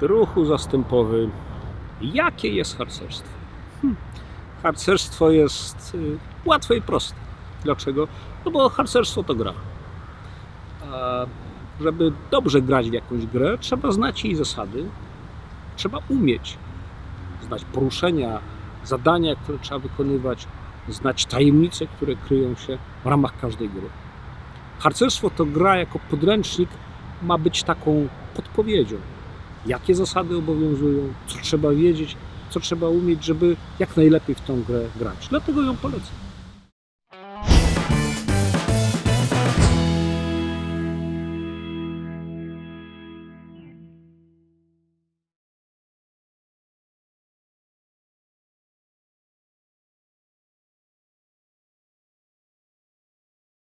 Druhu zastępowy. Jakie jest harcerstwo? Hm. Harcerstwo jest y, łatwe i proste. Dlaczego? No bo harcerstwo to gra. A żeby dobrze grać w jakąś grę, trzeba znać jej zasady, trzeba umieć znać poruszenia, zadania, które trzeba wykonywać, znać tajemnice, które kryją się w ramach każdej gry. Harcerstwo to gra jako podręcznik ma być taką podpowiedzią, jakie zasady obowiązują, co trzeba wiedzieć, co trzeba umieć, żeby jak najlepiej w tą grę grać. Dlatego ją polecam.